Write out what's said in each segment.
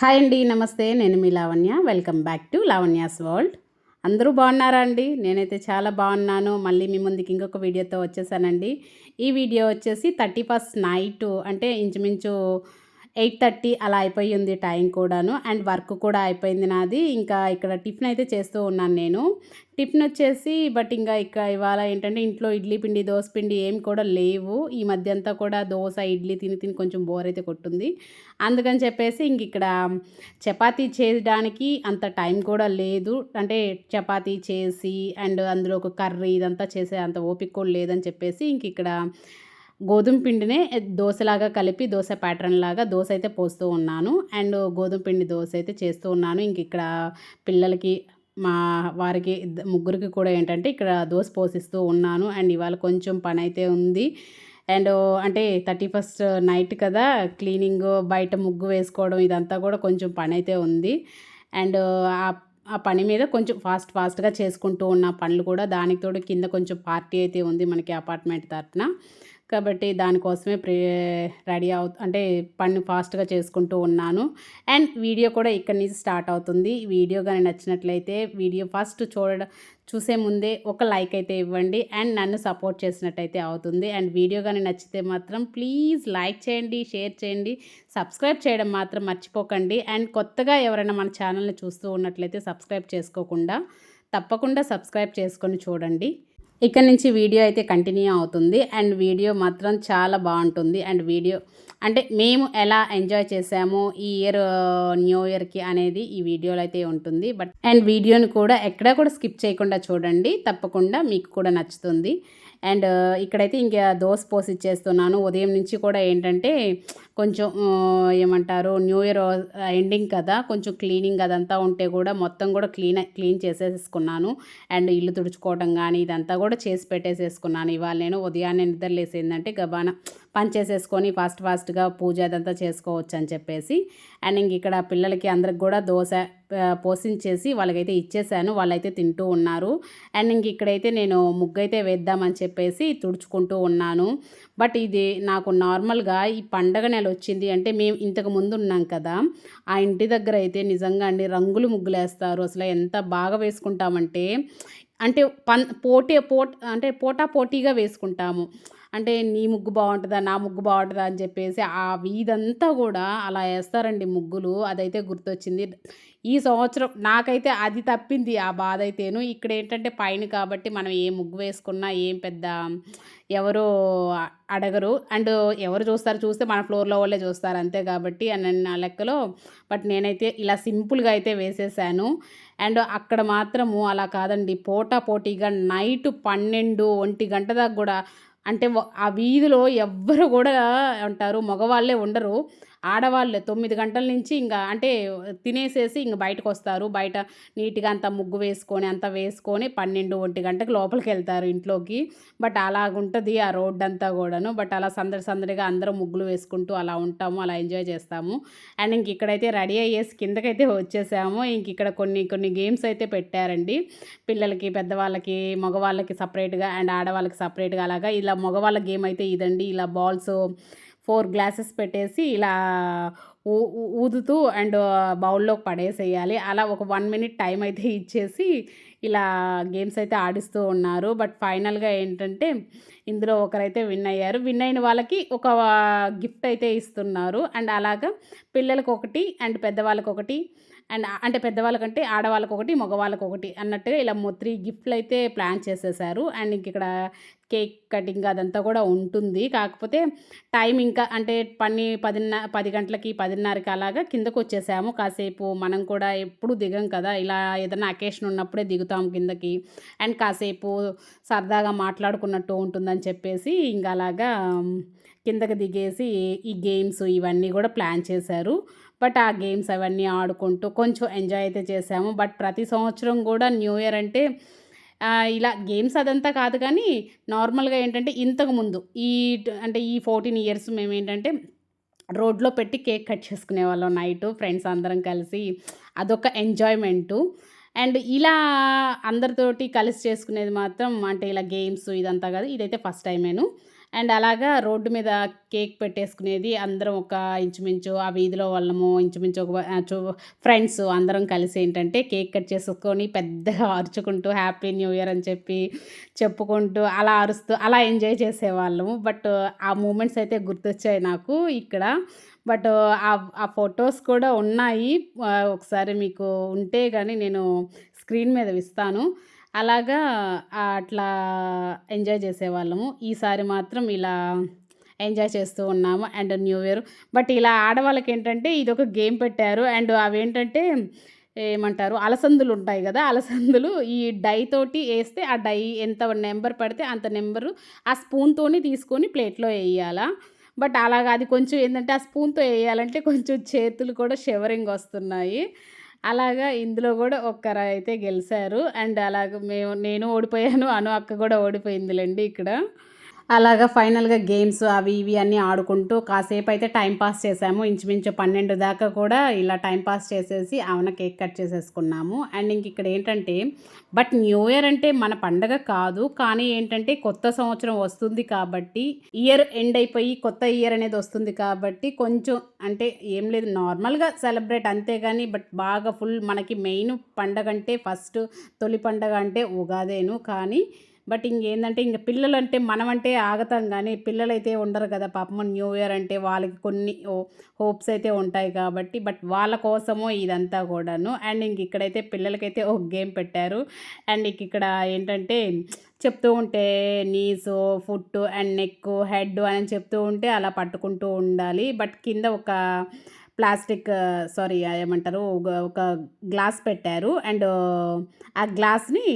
Hi అండి నమస్తే. నేను మీ Lavanya. Welcome back to Lavanya's world. అందరూ బాగున్నారా అండి? నేనైతే చాలా బాగున్నాను. మళ్ళీ మీ ముందుకి ఇంకొక వీడియోతో వచ్చేసానండి. ఈ వీడియో వచ్చేసి థర్టీ ఫస్ట్ నైట్ అంటే ఇంచుమించు ఎయిట్ థర్టీ అలా అయిపోయింది టైం కూడాను. అండ్ వర్క్ కూడా అయిపోయింది నాది. ఇంకా ఇక్కడ టిఫిన్ అయితే చేస్తూ ఉన్నాను నేను. టిఫిన్ వచ్చేసి బట్ ఇంకా ఇక్కడ ఇవాళ ఏంటంటే ఇంట్లో ఇడ్లీ పిండి దోశ పిండి ఏం కూడా లేవు. ఈ మధ్య అంతా కూడా దోశ ఇడ్లీ తిని తిని కొంచెం బోర్ అయితే కొట్టుంది. అందుకని చెప్పేసి ఇంక ఇక్కడ చపాతీ చేయడానికి అంత టైం కూడా లేదు. అంటే చపాతీ చేసి అండ్ అందులో ఒక కర్రీ ఇదంతా చేసే అంత ఓపిక కూడా లేదని చెప్పేసి ఇంక ఇక్కడ గోధుమ పిండినే దోశలాగా కలిపి దోశ ప్యాటర్న్ లాగా దోశ అయితే పోస్తూ ఉన్నాను. అండ్ గోధుమ పిండి దోశ అయితే చేస్తూ ఉన్నాను. ఇంక ఇక్కడ పిల్లలకి మా వారికి ముగ్గురికి కూడా ఏంటంటే ఇక్కడ దోశ పోసిస్తూ ఉన్నాను. అండ్ ఇవాళ కొంచెం పని అయితే ఉంది. అండ్ అంటే థర్టీ ఫస్ట్ నైట్ కదా క్లీనింగ్ బయట ముగ్గు వేసుకోవడం ఇదంతా కూడా కొంచెం పని అయితే ఉంది. అండ్ ఆ ఆ పని మీద కొంచెం ఫాస్ట్ ఫాస్ట్గా చేసుకుంటూ ఉన్న పనులు కూడా దానికి తోడు కింద కొంచెం పార్టీ అయితే ఉంది మనకి అపార్ట్మెంట్ తరఫున కాబట్టి దానికోసమే ప్రే రెడీ అవు అంటే పని ఫాస్ట్గా చేసుకుంటూ ఉన్నాను. అండ్ వీడియో కూడా ఇక్కడి నుంచి స్టార్ట్ అవుతుంది. వీడియో కానీ నచ్చినట్లయితే వీడియో ఫస్ట్ చూడడం చూసే ముందే ఒక లైక్ అయితే ఇవ్వండి. అండ్ నన్ను సపోర్ట్ చేసినట్టయితే అవుతుంది. అండ్ వీడియో కానీ నచ్చితే మాత్రం ప్లీజ్ లైక్ చేయండి షేర్ చేయండి సబ్స్క్రైబ్ చేయడం మాత్రం మర్చిపోకండి. అండ్ కొత్తగా ఎవరైనా మన ఛానల్ని చూస్తూ ఉన్నట్లయితే సబ్స్క్రైబ్ చేసుకోకుండా తప్పకుండా సబ్స్క్రైబ్ చేసుకొని చూడండి. ఇక్కడ నుంచి వీడియో అయితే కంటిన్యూ అవుతుంది. అండ్ వీడియో మాత్రం చాలా బాగుంటుంది. అండ్ వీడియో అంటే మేము ఎలా ఎంజాయ్ చేసామో ఈ ఇయర్ న్యూ ఇయర్కి అనేది ఈ వీడియోలో అయితే ఉంటుంది. బట్ అండ్ వీడియోని కూడా ఎక్కడా కూడా స్కిప్ చేయకుండా చూడండి. తప్పకుండా మీకు కూడా నచ్చుతుంది. అండ్ ఇక్కడైతే ఇంకా దోశ పోసి ఇచ్చేస్తున్నాను ఉదయం నుంచి కూడా ఏంటంటే కొంచెం ఏమంటారు న్యూ ఇయర్ ఎండింగ్ కదా కొంచెం క్లీనింగ్ అదంతా ఉంటే కూడా మొత్తం కూడా క్లీన్ క్లీన్ చేసేసుకున్నాను. అండ్ ఇల్లు తుడుచుకోవడం కానీ ఇదంతా కూడా కూడా చేసి పెట్టేసేసుకున్నాను. ఇవాళ నేను ఉదయాన్నే నిద్రలేసి ఏంటంటే గబాన పని చేసేసుకొని ఫాస్ట్ ఫాస్ట్గా పూజ అదంతా చేసుకోవచ్చు అని చెప్పేసి. అండ్ ఇంక ఇక్కడ పిల్లలకి అందరికి కూడా దోశ పోషించేసి వాళ్ళకైతే ఇచ్చేసాను. వాళ్ళైతే తింటూ ఉన్నారు. అండ్ ఇంక ఇక్కడైతే నేను ముగ్గు అయితే వేద్దామని చెప్పేసి తుడుచుకుంటూ ఉన్నాను. బట్ ఇది నాకు నార్మల్గా ఈ పండగ నెల వచ్చింది అంటే మేము ఇంతకు ముందు ఉన్నాం కదా. ఆ ఇంటి దగ్గర అయితే నిజంగా అండి రంగులు ముగ్గులేస్తారు. అసలు ఎంత బాగా వేసుకుంటామంటే అంటే పన్ పోటీ పోట్ అంటే పోటా పోటీగా వేసుకుంటాము. అంటే నీ ముగ్గు బాగుంటుందా నా ముగ్గు బాగుంటుందా అని చెప్పేసి ఆ వీధంతా కూడా అలా వేస్తారండి ముగ్గులు. అదైతే గుర్తొచ్చింది. ఈ సంవత్సరం నాకైతే అది తప్పింది ఆ బాధ అయితేను. ఇక్కడ ఏంటంటే పైన కాబట్టి మనం ఏ ముగ్గు వేసుకున్నా ఏం పెద్ద ఎవరు అడగరు. అండ్ ఎవరు చూస్తారు చూస్తే మన ఫ్లోర్లో వాళ్ళే చూస్తారు అంతే కాబట్టి అని నా లెక్కలో. బట్ నేనైతే ఇలా సింపుల్గా అయితే వేసేసాను. అండ్ అక్కడ మాత్రము అలా కాదండి. పోటా పోటీగా నైట్ పన్నెండు ఒంటి గంట దాకా కూడా అంటే ఆ వీధిలో ఎవ్వరు కూడా అంటారు మగవాళ్ళే ఉండరు. ఆడవాళ్ళు తొమ్మిది గంటల నుంచి ఇంకా అంటే తినేసేసి ఇంక బయటకు వస్తారు బయట నీట్గా అంత ముగ్గు వేసుకొని అంత వేసుకొని పన్నెండు ఒంటి గంటకు లోపలికి వెళ్తారు ఇంట్లోకి. బట్ అలాగుంటుంది ఆ రోడ్ అంతా కూడాను బట్ అలా సందడి సందడిగా అందరూ ముగ్గులు వేసుకుంటూ అలా ఉంటాము అలా ఎంజాయ్ చేస్తాము. అండ్ ఇంక ఇక్కడైతే రెడీ అయ్యేసి కిందకైతే వచ్చేసాము. ఇంక ఇక్కడ కొన్ని కొన్ని గేమ్స్ అయితే పెట్టారండి. పిల్లలకి పెద్దవాళ్ళకి మగవాళ్ళకి సపరేట్గా అండ్ ఆడవాళ్ళకి సపరేట్గా అలాగా. ఇలా మగవాళ్ళ గేమ్ అయితే ఇదండి. ఇలా బాల్స్ ఫోర్ గ్లాసెస్ పెట్టేసి ఇలా ఊ- ఊదుతూ అండ్ బౌల్లో పడేసేయాలి. అలా ఒక వన్ మినిట్ టైం అయితే ఇచ్చేసి ఇలా గేమ్స్ అయితే ఆడిస్తూ ఉన్నారు. బట్ ఫైనల్గా ఏంటంటే ఇందులో ఒకరైతే విన్ అయ్యారు. విన్ అయిన వాళ్ళకి ఒక గిఫ్ట్ అయితే ఇస్తున్నారు. అండ్ అలాగా పిల్లలకు ఒకటి అండ్ పెద్దవాళ్ళకి ఒకటి అండ్ అంటే పెద్దవాళ్ళకంటే ఆడవాళ్ళకి ఒకటి మగవాళ్ళకి ఒకటి అన్నట్టుగా ఇలా మొ త్రీ గిఫ్ట్లు అయితే ప్లాన్ చేసేసారు. అండ్ ఇంక ఇక్కడ కేక్ కటింగ్ అదంతా కూడా ఉంటుంది. కాకపోతే టైం ఇంకా అంటే పని పదిన్న పది గంటలకి పదిన్నరకి అలాగా కిందకు వచ్చేసాము కాసేపు మనం కూడా ఎప్పుడు దిగం కదా ఇలా ఏదైనా అకేషన్ ఉన్నప్పుడే దిగుతాం కిందకి. అండ్ కాసేపు సరదాగా మాట్లాడుకున్నట్టు ఉంటుందని చెప్పేసి ఇంకా అలాగా కిందకి దిగేసి ఈ గేమ్స్ ఇవన్నీ కూడా ప్లాన్ చేశారు. బట్ ఆ గేమ్స్ అవన్నీ ఆడుకుంటూ కొంచెం ఎంజాయ్ అయితే చేసాము బట్ ప్రతి సంవత్సరం కూడా న్యూ ఇయర్ అంటే ఇలా గేమ్స్ అదంతా కాదు కానీ నార్మల్గా ఏంటంటే ఇంతకు ముందు ఈ అంటే ఈ ఫోర్టీన్ ఇయర్స్ మేము ఏంటంటే రోడ్లో పెట్టి కేక్ కట్ చేసుకునే వాళ్ళం నైట్ ఫ్రెండ్స్ అందరం కలిసి. అదొక ఎంజాయ్మెంటు. అండ్ ఇలా అందరితోటి కలిసి చేసుకునేది మాత్రం అంటే ఇలా గేమ్స్ ఇదంతా కాదు. ఇదైతే ఫస్ట్ టైం నేను అండ్ అలాగా రోడ్డు మీద కేక్ పెట్టేసుకునేది అందరం ఒక ఇంచుమించు ఆ వీధిలో వాళ్ళము ఇంచుమించు ఒక ఫ్రెండ్స్ అందరం కలిసి ఏంటంటే కేక్ కట్ చేసుకొని పెద్దగా అరుచుకుంటూ హ్యాపీ న్యూ ఇయర్ అని చెప్పి చెప్పుకుంటూ అలా అరుస్తూ అలా ఎంజాయ్ చేసేవాళ్ళము. బట్ ఆ మూమెంట్స్ అయితే గుర్తొచ్చాయి నాకు ఇక్కడ. బట్ ఆ ఆ ఫొటోస్ కూడా ఉన్నాయి. ఒకసారి మీకు ఉంటే కానీ నేను స్క్రీన్ మీద ఇస్తాను. అలాగా అట్లా ఎంజాయ్ చేసేవాళ్ళము. ఈసారి మాత్రం ఇలా ఎంజాయ్ చేస్తూ ఉన్నాము. And new year. బట్ ఇలా ఆడవాళ్ళకి ఏంటంటే ఇది ఒక గేమ్ పెట్టారు. అండ్ అవేంటంటే ఏమంటారు? అలసందులు ఉంటాయి కదా అలసందులు. ఈ డై తోటి వేస్తే ఆ డై ఎంత నెంబర్ పడితే అంత నెంబరు ఆ స్పూన్తోని తీసుకొని ప్లేట్లో వేయాలా. బట్ అలాగా అది కొంచెం ఏంటంటే ఆ స్పూన్తో వేయాలంటే కొంచెం చేతులు కూడా షివరింగ్ వస్తున్నాయి. అలాగా ఇందులో కూడా ఒక్కరు అయితే గెలిచారు అండ్ అలాగ మేము నేను ఓడిపోయాను అను అక్క కూడా ఓడిపోయిందిలేండి ఇక్కడ. అలాగా ఫైనల్గా గేమ్స్ అవి ఇవి అన్నీ ఆడుకుంటూ కాసేపు అయితే టైం పాస్ చేసాము. ఇంచుమించు పన్నెండు దాకా కూడా ఇలా టైం పాస్ చేసేసి ఆమెన కేక్ కట్ చేసేసుకున్నాము. అండ్ ఇంక ఇక్కడ ఏంటంటే బట్ న్యూ ఇయర్ అంటే మన పండగ కాదు. కానీ ఏంటంటే కొత్త సంవత్సరం వస్తుంది కాబట్టి ఇయర్ ఎండ్ అయిపోయి కొత్త ఇయర్ అనేది వస్తుంది కాబట్టి కొంచెం అంటే ఏం లేదు. నార్మల్గా సెలబ్రేట్ అంతేగాని బట్ బాగా ఫుల్ మనకి మెయిన్ పండగ అంటే ఫస్ట్ తొలి పండగ అంటే ఉగాదేను. కానీ బట్ ఇంకేందంటే ఇంక పిల్లలు అంటే మనం అంటే ఆగతాం కానీ పిల్లలైతే ఉండరు కదా పాపం. న్యూ ఇయర్ అంటే వాళ్ళకి కొన్ని హోప్స్ అయితే ఉంటాయి కాబట్టి బట్ వాళ్ళ కోసము ఇదంతా కూడాను. అండ్ ఇంక ఇక్కడైతే పిల్లలకైతే ఒక గేమ్ పెట్టారు. అండ్ ఇంక ఇక్కడ ఏంటంటే చెప్తూ ఉంటే knees foot and neck head అని చెప్తూ ఉంటే అలా పట్టుకుంటూ ఉండాలి. బట్ కింద ఒక ప్లాస్టిక్ సారీ ఏమంటారు ఒక గ్లాస్ పెట్టారు. అండ్ ఆ గ్లాస్ని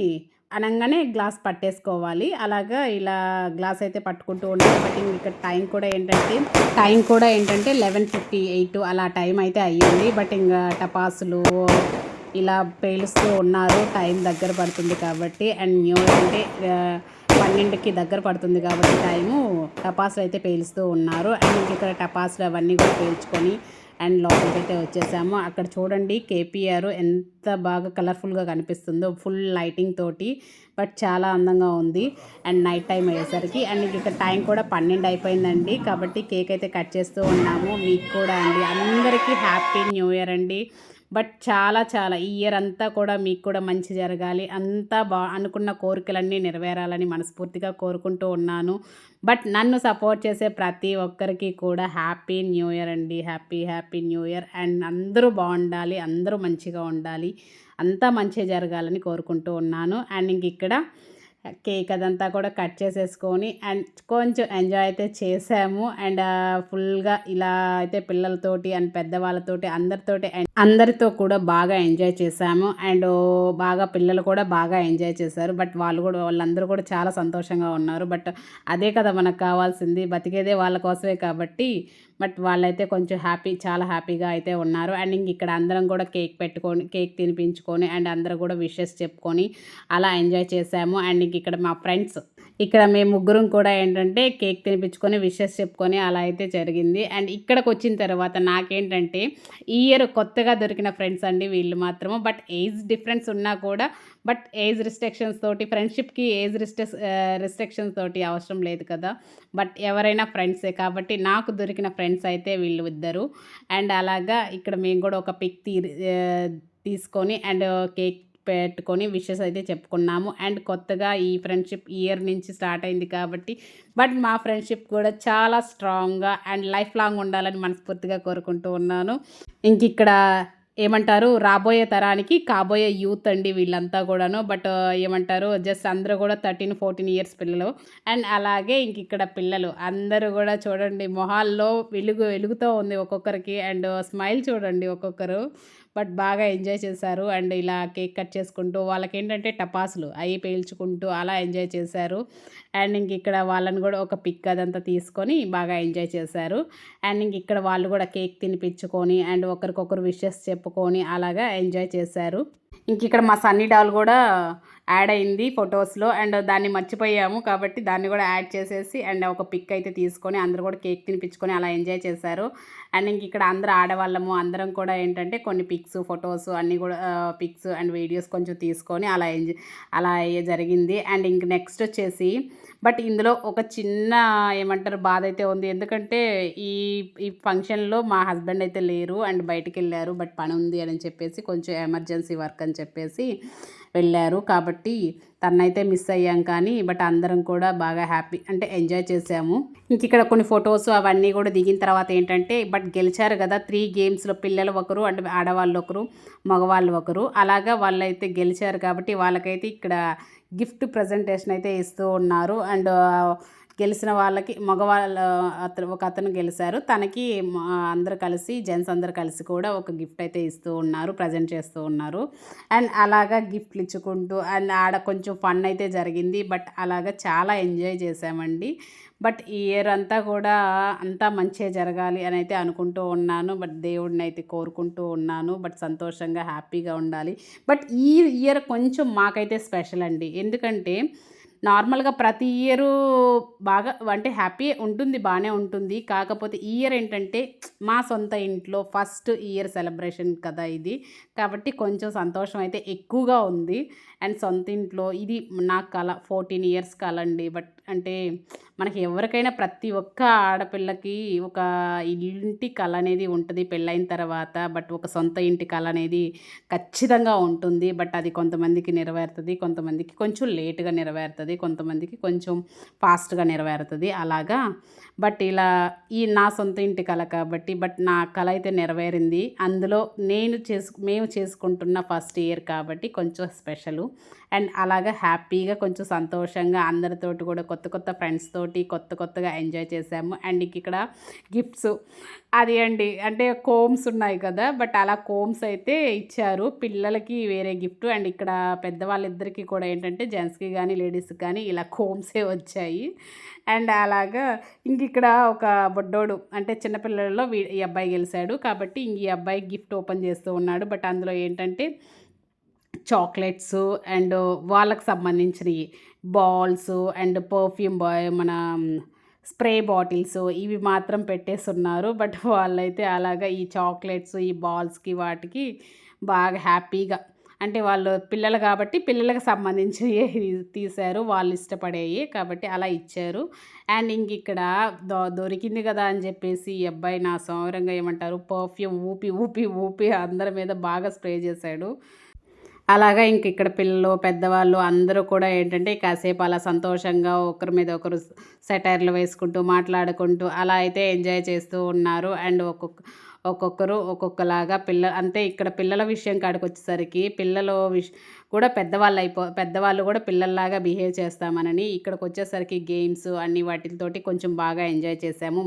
అనగానే గ్లాస్ పట్టేసుకోవాలి. అలాగా ఇలా గ్లాస్ అయితే పట్టుకుంటూ ఉండాలి. బట్ ఇక్కడ టైం కూడా ఏంటంటే టైం కూడా ఏంటంటే లెవెన్ ఫిఫ్టీ ఎయిట్ అలా టైం అయితే అయ్యింది. బట్ ఇంకా టపాసులు ఇలా పేలుస్తూ ఉన్నారు. టైం దగ్గర పడుతుంది కాబట్టి అండ్ న్యూ ఇయర్ అంటే పన్నెండుకి దగ్గర పడుతుంది కాబట్టి టైము టపాసులు అయితే పేలుస్తూ ఉన్నారు. అండ్ ఇంక ఇక్కడ టపాసులు అవన్నీ కూడా పేల్చుకొని అండ్ లోపలికైతే అయితే వచ్చేసాము. అక్కడ చూడండి కేపీఆర్ ఎంత బాగా కలర్ఫుల్గా కనిపిస్తుందో ఫుల్ లైటింగ్ తోటి బట్ చాలా అందంగా ఉంది. అండ్ నైట్ టైం అయ్యేసరికి అండ్ ఇక్కడ టైం కూడా పన్నెండు అయిపోయిందండి. కాబట్టి కేక్ అయితే కట్ చేస్తూ ఉన్నాము. మీకు కూడా అండి. అందరికీ హ్యాపీ న్యూ ఇయర్ అండి. బట్ చాలా చాలా. ఈ ఇయర్ అంతా కూడా మీకు కూడా మంచి జరగాలి. అంతా బా అనుకున్న కోరికలన్నీ నెరవేరాలని మనస్ఫూర్తిగా కోరుకుంటూ ఉన్నాను. బట్ నన్ను సపోర్ట్ చేసే ప్రతి ఒక్కరికి కూడా హ్యాపీ న్యూ ఇయర్ అండి. Happy happy new year. And అందరూ బాగుండాలి. అందరూ మంచిగా ఉండాలి. అంతా మంచిగా జరగాలని కోరుకుంటూ ఉన్నాను. అండ్ ఇంక ఇక్కడ కేక్ అదంతా కూడా కట్ చేసేసుకొని అండ్ కొంచెం ఎంజాయ్ అయితే చేసాము. అండ్ ఫుల్గా ఇలా అయితే పిల్లలతోటి అండ్ పెద్దవాళ్ళతోటి అందరితోటి అందరితో కూడా బాగా ఎంజాయ్ చేసాము. అండ్ బాగా పిల్లలు కూడా బాగా ఎంజాయ్ చేశారు. బట్ వాళ్ళు కూడా వాళ్ళందరూ కూడా చాలా సంతోషంగా ఉన్నారు. బట్ అదే కదా మనకు కావాల్సింది. బతికేదే వాళ్ళ కోసమే కాబట్టి బట్ వాళ్ళైతే కొంచెం హ్యాపీ చాలా హ్యాపీగా అయితే ఉన్నారు. అండ్ ఇంక ఇక్కడ అందరం కూడా కేక్ పెట్టుకొని కేక్ తినిపించుకొని అండ్ అందరూ కూడా విషెస్ చెప్పుకొని అలా ఎంజాయ్ చేసాము. అండ్ ఇంక ఇక్కడ మా ఫ్రెండ్స్ ఇక్కడ మేము ముగ్గురం కూడా ఏంటంటే కేక్ తినిపించుకొని విషెస్ చెప్పుకొని అలా అయితే జరిగింది. అండ్ ఇక్కడికి వచ్చిన తర్వాత నాకేంటంటే ఈ ఇయర్ కొత్తగా దొరికిన ఫ్రెండ్స్ అండి వీళ్ళు మాత్రము. బట్ ఏజ్ డిఫరెన్స్ ఉన్నా కూడా బట్ ఏజ్ రిస్ట్రిక్షన్స్ తోటి ఫ్రెండ్షిప్కి ఏజ్ రిస్ట్రిక్ రిస్ట్రిక్షన్స్ తోటి అవసరం లేదు కదా. బట్ ఎవరైనా ఫ్రెండ్సే కాబట్టి నాకు దొరికిన ఫ్రెండ్స్ అయితే వీళ్ళు ఇద్దరు. అండ్ అలాగా ఇక్కడ మేము కూడా ఒక పిక్ తీ తీసుకొని అండ్ కేక్ పెట్టుకొని విషెస్ అయితే చెప్పుకున్నాము. అండ్ కొత్తగా ఈ ఫ్రెండ్షిప్ ఇయర్ నుంచి స్టార్ట్ అయింది కాబట్టి బట్ మా ఫ్రెండ్షిప్ కూడా చాలా స్ట్రాంగ్గా అండ్ లైఫ్ లాంగ్ ఉండాలని మనస్ఫూర్తిగా కోరుకుంటూ ఉన్నాను. ఇంక ఇక్కడ ఏమంటారు రాబోయే తరానికి కాబోయే యూత్ అండి వీళ్ళంతా కూడాను. బట్ ఏమంటారు జస్ట్ అందరూ కూడా థర్టీన్ ఫోర్టీన్ ఇయర్స్ పిల్లలు. అండ్ అలాగే ఇంక ఇక్కడ పిల్లలు. అందరూ కూడా చూడండి మొహాల్లో వెలుగు వెలుగుతూ ఉంది ఒక్కొక్కరికి. అండ్ స్మైల్ చూడండి ఒక్కొక్కరు. బట్ బాగా ఎంజాయ్ చేశారు. అండ్ ఇలా కేక్ కట్ చేసుకుంటూ వాళ్ళకి ఏంటంటే టపాసులు అవి పేల్చుకుంటూ అలా ఎంజాయ్ చేశారు. అండ్ ఇంక ఇక్కడ వాళ్ళని కూడా ఒక పిక్ అదంతా తీసుకొని బాగా ఎంజాయ్ చేశారు. అండ్ ఇంక ఇక్కడ వాళ్ళు కూడా కేక్ తినిపించుకొని అండ్ ఒకరికొకరు విషెస్ చెప్పుకొని అలాగా ఎంజాయ్ చేశారు. ఇంక ఇక్కడ మా సన్నీ డాల్ కూడా యాడ్ అయింది ఫొటోస్లో. అండ్ దాన్ని మర్చిపోయాము కాబట్టి దాన్ని కూడా యాడ్ చేసేసి అండ్ ఒక పిక్ అయితే తీసుకొని అందరూ కూడా కేక్ తినిపించుకొని అలా ఎంజాయ్ చేశారు. అండ్ ఇంక ఇక్కడ అందరూ ఆడవాళ్ళము. అందరం కూడా ఏంటంటే కొన్ని పిక్స్ ఫొటోస్ అన్నీ కూడా పిక్స్ అండ్ వీడియోస్ కొంచెం తీసుకొని అలా ఎంజాయ్ అలా అయ్యే జరిగింది. అండ్ ఇంక నెక్స్ట్ వచ్చేసి బట్ ఇందులో ఒక చిన్న ఏమంటారు బాధ అయితే ఉంది. ఎందుకంటే ఈ ఈ ఫంక్షన్లో మా హస్బెండ్ అయితే లేరు. అండ్ బయటికి వెళ్ళారు. బట్ పని ఉంది అని చెప్పేసి కొంచెం ఎమర్జెన్సీ వర్క్ అని చెప్పేసి వెళ్ళారు. కాబట్టి తన్నైతే మిస్ అయ్యాం కానీ బట్ అందరం కూడా బాగా హ్యాపీ అంటే ఎంజాయ్ చేసాము. ఇంక ఇక్కడ కొన్ని ఫొటోస్ అవన్నీ కూడా దిగిన తర్వాత ఏంటంటే బట్ గెలిచారు కదా త్రీ గేమ్స్లో పిల్లలు ఒకరు అంటే ఆడవాళ్ళు ఒకరు మగవాళ్ళు ఒకరు. అలాగా వాళ్ళైతే గెలిచారు కాబట్టి వాళ్ళకైతే ఇక్కడ గిఫ్ట్ ప్రజెంటేషన్ అయితే ఇస్తూ ఉన్నారు. అండ్ గెలిచిన వాళ్ళకి మగవాళ్ళ అతను ఒక అతను గెలిచారు తనకి అందరు కలిసి జెంట్స్ అందరు కలిసి కూడా ఒక గిఫ్ట్ అయితే ఇస్తూ ఉన్నారు ప్రజెంట్ చేస్తూ ఉన్నారు. అండ్ అలాగా గిఫ్ట్లు ఇచ్చుకుంటూ అండ్ ఆడ కొంచెం ఫన్ అయితే జరిగింది. బట్ అలాగా చాలా ఎంజాయ్ చేసామండి బట్ ఈ ఇయర్ అంతా కూడా అంతా మంచిగా జరగాలి అని అయితే అనుకుంటూ ఉన్నాను. బట్ దేవుడిని అయితే కోరుకుంటూ ఉన్నాను. బట్ సంతోషంగా హ్యాపీగా ఉండాలి. బట్ ఈ ఇయర్ కొంచెం మాకైతే స్పెషల్ అండి. ఎందుకంటే నార్మల్గా ప్రతి ఇయరు బాగా అంటే హ్యాపీ ఉంటుంది బాగానే ఉంటుంది. కాకపోతే ఈ ఇయర్ ఏంటంటే మా సొంత ఇంట్లో ఫస్ట్ ఇయర్ సెలబ్రేషన్ కదా ఇది. కాబట్టి కొంచెం సంతోషం అయితే ఎక్కువగా ఉంది. అండ్ సొంత ఇంట్లో ఇది నాకు కల ఫోర్టీన్ ఇయర్స్ కలండి బట్ అంటే మనకి ఎవరికైనా ప్రతి ఒక్క ఆడపిల్లకి ఒక ఇంటి కళ అనేది ఉంటుంది పెళ్ళైన తర్వాత బట్ ఒక సొంత ఇంటి కళ అనేది ఖచ్చితంగా ఉంటుంది. బట్ అది కొంతమందికి నెరవేరుతుంది కొంతమందికి కొంచెం లేటుగా నెరవేరుతుంది కొంతమందికి కొంచెం ఫాస్ట్గా నెరవేరుతుంది అలాగా. బట్ ఇలా ఈ నా సొంత ఇంటి కళ కాబట్టి బట్ నా కళ అయితే నెరవేరింది. అందులో నేను చేసు మేము చేసుకుంటున్న ఫస్ట్ ఇయర్ కాబట్టి కొంచెం స్పెషల్. అండ్ అలాగా హ్యాపీగా కొంచెం సంతోషంగా అందరితోటి కూడా కొత్త కొత్త ఫ్రెండ్స్ తోటి కొత్త కొత్తగా ఎంజాయ్ చేసాము. అండ్ ఇక్కడ గిఫ్ట్స్. అది అండి. అంటే కోమ్స్ ఉన్నాయి కదా బట్ అలా కోమ్స్ అయితే ఇచ్చారు. పిల్లలకి వేరే గిఫ్ట్. అండ్ ఇక్కడ పెద్దవాళ్ళిద్దరికీ కూడా ఏంటంటే జెంట్స్కి కానీ లేడీస్కి కానీ ఇలా కోమ్సే వచ్చాయి. అండ్ అలాగా ఇంక ఇక్కడ ఒక బొడ్డోడు అంటే చిన్నపిల్లల్లో వీ ఈ అబ్బాయి గెలిచాడు కాబట్టి ఇంక ఈ అబ్బాయి గిఫ్ట్ ఓపెన్ చేస్తూ ఉన్నాడు. బట్ అందులో ఏంటంటే చాక్లెట్స్ అండ్ వాళ్ళకి సంబంధించినవి బాల్స్ అండ్ పర్ఫ్యూమ్ బాయ్ మన స్ప్రే బాటిల్స్ ఇవి మాత్రం పెట్టేస్తున్నారు. బట్ వాళ్ళైతే అలాగా ఈ చాక్లెట్స్ ఈ బాల్స్కి వాటికి బాగా హ్యాపీగా అంటే వాళ్ళు పిల్లలు కాబట్టి పిల్లలకు సంబంధించినవి తీశారు. వాళ్ళు ఇష్టపడేవి కాబట్టి అలా ఇచ్చారు. అండ్ ఇంక ఇక్కడ దొ దొరికింది కదా అని చెప్పేసి ఈ అబ్బాయి నా సౌరంగా ఏమంటారు? పర్ఫ్యూమ్ ఊపి ఊపి ఊపి అందరి మీద బాగా స్ప్రే చేశాడు. అలాగా ఇంక ఇక్కడ పిల్లలు పెద్దవాళ్ళు అందరూ కూడా ఏంటంటే కాసేపు అలా సంతోషంగా ఒకరి మీద ఒకరు సెటైర్లు వేసుకుంటూ మాట్లాడుకుంటూ అలా అయితే ఎంజాయ్ చేస్తూ ఉన్నారు. అండ్ ఒక్కొక్క ఒక్కొక్కరు ఒక్కొక్కలాగా పిల్ల అంటే ఇక్కడ పిల్లల విషయం కాడికి వచ్చేసరికి పిల్లలు విష కూడా పెద్దవాళ్ళు అయిపో పెద్దవాళ్ళు కూడా పిల్లల్లాగా బిహేవ్ చేస్తామనని ఇక్కడికి వచ్చేసరికి గేమ్స్ అన్ని వాటితోటి కొంచెం బాగా ఎంజాయ్ చేసాము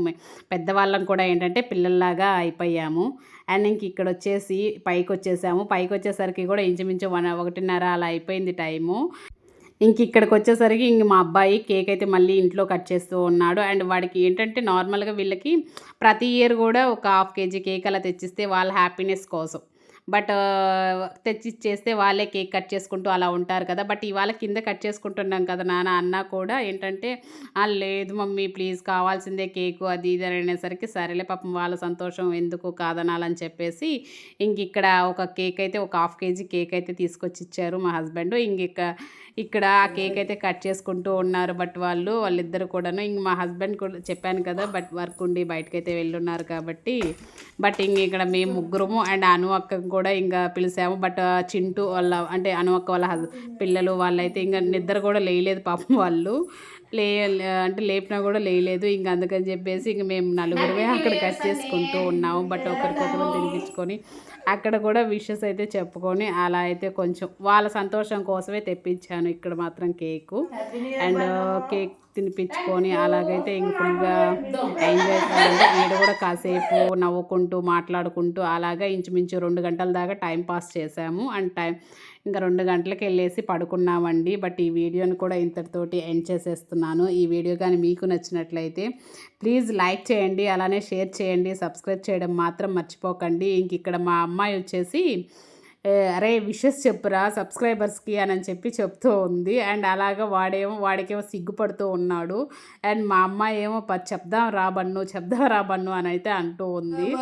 పెద్దవాళ్ళం కూడా ఏంటంటే పిల్లల్లాగా అయిపోయాము. అండ్ ఇంక ఇక్కడ వచ్చేసి పైకి వచ్చేసాము పైకి వచ్చేసరికి కూడా ఇంచుమించు వన్ ఒకటిన్నర అలా అయిపోయింది టైము. ఇంక ఇక్కడికి వచ్చేసరికి ఇంక మా అబ్బాయి కేక్ అయితే మళ్ళీ ఇంట్లో కట్ చేస్తూ ఉన్నాడు. అండ్ వాడికి ఏంటంటే నార్మల్గా వీళ్ళకి ప్రతి ఇయర్ కూడా ఒక హాఫ్ కేజీ కేక్ అలా తెచ్చిస్తే వాళ్ళ హ్యాపీనెస్ కోసం. బట్ తెచ్చి చేస్తే వాళ్ళే కేక్ కట్ చేసుకుంటూ అలా ఉంటారు కదా. బట్ ఇవాళ కింద కట్ చేసుకుంటున్నాం కదా నాన్న అన్న కూడా ఏంటంటే లేదు మమ్మీ ప్లీజ్ కావాల్సిందే కేకు అది ఇది అనేసరికి సరేలే పాపం వాళ్ళ సంతోషం ఎందుకు కాదనాలని చెప్పేసి ఇంక ఇక్కడ ఒక కేక్ అయితే ఒక హాఫ్ కేజీ కేక్ అయితే తీసుకొచ్చి ఇచ్చారు మా హస్బెండ్. ఇంక ఇక్కడ ఆ కేక్ అయితే కట్ చేసుకుంటూ ఉన్నారు బట్ వాళ్ళు వాళ్ళిద్దరు కూడాను ఇంక మా హస్బెండ్ కూడా చెప్పాను కదా బట్ వర్క్ ఉండి బయటకైతే వెళ్ళున్నారు కాబట్టి. బట్ ఇంక ఇక్కడ మేము ముగ్గురము అండ్ అను అక్కకు కూడా ఇంకా పిలిచాము బట్ చింటూ వాళ్ళ అంటే అను అక్క వాళ్ళ హస్ పిల్లలు వాళ్ళైతే ఇంకా నిద్ర కూడా లేయలేదు పాపం వాళ్ళు. లే అంటే లేపినా కూడా లేయలేదు ఇంక అందుకని చెప్పేసి ఇంక మేము నలుగురమే అక్కడ కట్ చేసుకుంటూ ఉన్నాము బట్ ఒకరికొకరు తినిపించుకొని అక్కడ కూడా విషెస్ అయితే చెప్పుకొని అలా అయితే కొంచెం వాళ్ళ సంతోషం కోసమే తెప్పించాను ఇక్కడ మాత్రం కేకు. అండ్ కేక్ తినిపించుకొని అలాగైతే ఇంక ఫుల్గా ఎంజాయ్ చేయాలంటే ఈడ కూడా కాసేపు నవ్వుకుంటూ మాట్లాడుకుంటూ అలాగా ఇంచుమించు రెండు గంటల దాకా టైం పాస్ చేసాము అండ్ టైం ఇంకా రెండు గంటలకు వెళ్ళేసి పడుకున్నామండి. బట్ ఈ వీడియోని కూడా ఇంతటితోటి ఎండ్ చేసేస్తున్నాను. ఈ వీడియో కానీ మీకు నచ్చినట్లయితే ప్లీజ్ లైక్ చేయండి అలానే షేర్ చేయండి సబ్స్క్రైబ్ చేయడం మాత్రం మర్చిపోకండి. ఇంక ఇక్కడ మా అమ్మాయి వచ్చేసి అరే విషెస్ చెప్పురా సబ్స్క్రైబర్స్కి అని అని చెప్పి చెప్తూ ఉంది. అండ్ అలాగా వాడేమో వాడికేమో సిగ్గుపడుతూ ఉన్నాడు. అండ్ మా అమ్మాయి ఏమో "ప- చెప్దాం రా బన్ను చెప్దాం రా బన్ను అని అయితే అంటూ ఉంది.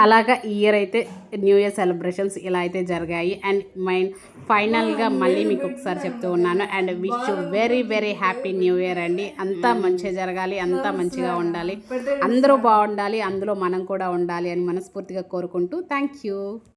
అలాగా ఈ ఇయర్ అయితే న్యూ ఇయర్ సెలబ్రేషన్స్ ఇలా అయితే జరిగాయి. అండ్ మైన్ ఫైనల్గా మళ్ళీ మీకు ఒకసారి చెప్తూ ఉన్నాను. And wish you very very happy new year అండి. అంతా మంచిగా జరగాలి అంతా మంచిగా ఉండాలి. అందరూ బాగుండాలి అందులో మనం కూడా ఉండాలి అని మనస్ఫూర్తిగా కోరుకుంటూ థ్యాంక్ యూ.